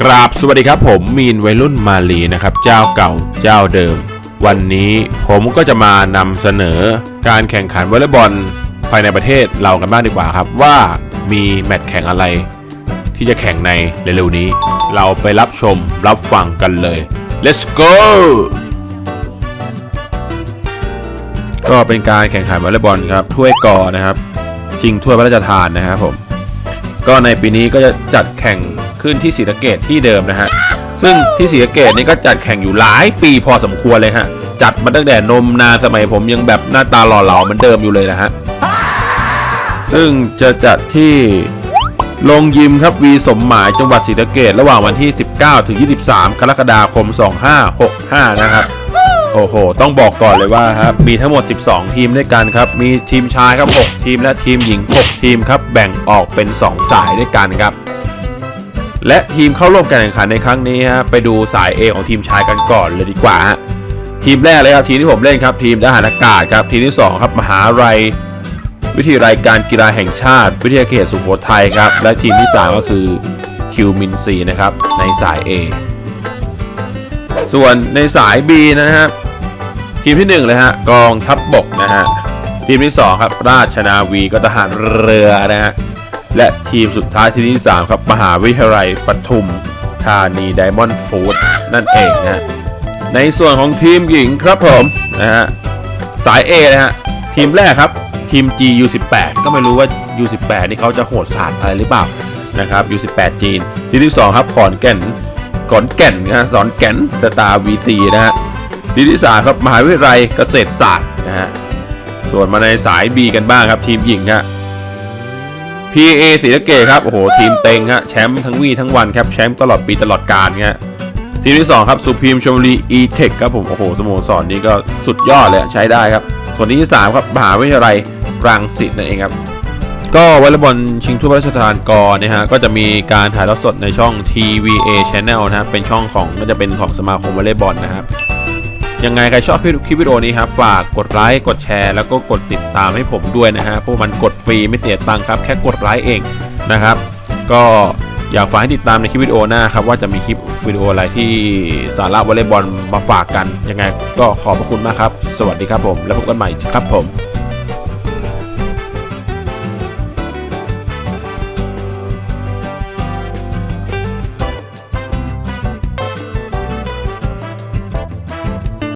กราบสวัสดีครับผมมีนวัยรุ่นมาลีนะครับเจ้าเก่าเจ้าเดิม วันนี้ผมก็จะมานำเสนอการแข่งขันวอลเลย์บอลภายในประเทศเรากันบ้างดีกว่าครับว่ามีแมตช์แข่งอะไร ที่จะแข่งในเร็วๆนี้ เราไปรับชมรับฟังกันเลย let's go ก็เป็นการแข่งขันวอลเลย์บอลครับถ้วยกอนะครับชิงถ้วยพระราชทานนะครับผม ก็ในปีนี้ก็จะจัดแข่งขึ้นที่ศรีสะเกดที่เดิมนะฮะ ซึ่งที่ศรีสะเกดนี่ก็จัดแข่งอยู่หลายปีพอสมควรเลยฮะ จัดมาตั้งแต่นมนานสมัยผมยังแบบหน้าตาหล่อเหลาเหมือนเดิมอยู่เลยนะฮะ ซึ่งจะจัดที่โรงยิมครับวีสมหมายจังหวัดศรีสะเกดระหว่างวันที่ 19 ถึง 23 กรกฎาคม 2565 นะครับ โอ้โห ต้องบอกก่อนเลยว่าครับ มีทั้งหมด 12 ทีมด้วยกันครับ มีทีมชายครับ 6 ทีมและทีมหญิง 6 ทีมครับ แบ่งออกเป็น 2 สายด้วยกันครับ และทีมเข้าร่วมการแข่งขันในครั้งนี้ฮะ ไปดูสาย A ของทีมชายกันก่อนเลยดีกว่าฮะ ทีมแรกเลยครับ ทีมที่ผมเล่นครับ ทีมทหารอากาศครับ ทีมที่ 2 ครับมหาลัยวิทยาลัยการกีฬาแห่งชาติ วิทยาเขตสุโขทัยครับ และทีมที่ 3 ก็คือคิวมินซีนะครับ ในสาย A ส่วนในสาย B นะครับ ทีมที่ 1 เลยฮะ กองทัพบบกนะฮะ ทีมที่ 2 ครับ ราชนาวีก็ทหารเรือนะฮะ และทีมสุดท้ายทีมที่ 3 ครับ มหาวิทยาลัยปทุมธานีไดมอนด์ฟูดนั่นเองนะฮะในส่วนของทีมหญิงครับผมนะฮะสาย A นะฮะ ทีมแรกครับ ทีม GU18 ก็ไม่รู้ว่า U18 นี่เขาจะโหดสาดอะไรหรือเปล่านะครับ U18 จีน ทีมที่ 2 ครับขอนแก่นขอนแก่นนะฮะสอนแก่นสตาร์ VC นะฮะ ทีที่3ครับมหาวิทยาลัยเกษตรศาสตร์นะฮะส่วนมาในสาย B กันบ้างครับทีมหญิงฮะ PA ศรีสะเกษครับโอ้โหทีมเต็งฮะแชมป์ทั้งวี่ทั้งวันครับแชมป์ตลอดปีตลอดกาลฮะทีมที่2ครับสุพีมชมรี e-tech ครับผมโอ้โหสโมสรนี้ก็สุดยอดเลยใช้ได้ครับส่วนที่3ครับมหาวิทยาลัยรังสิตนั่นเองครับ ก็วอลเลย์บอลชิงถ้วยพระราชทานกอนะฮะก็จะมีการถ่ายทอดสดในช่อง TVA Channel นะครับเป็นช่องของก็จะเป็นของสมาคมวอลเลย์บอลนะครับ ยังไงใครชอบคลิปคลิปวิดีโอนี้ครับฝากกดไลค์กดแชร์แล้วก็กดติดตามให้ผมด้วยนะฮะเพราะมันกดฟรีไม่เสียตังค์ครับแค่กดไลค์เองนะครับ ก็อยากฝากให้ติดตามในคลิปวิดีโอหน้าครับว่าจะมีคลิปวิดีโออะไรที่สาระวอลเลย์บอลมาฝากกันยังไงก็ขอบพระคุณมากครับ สวัสดีครับผม แล้วพบกันใหม่ครับผม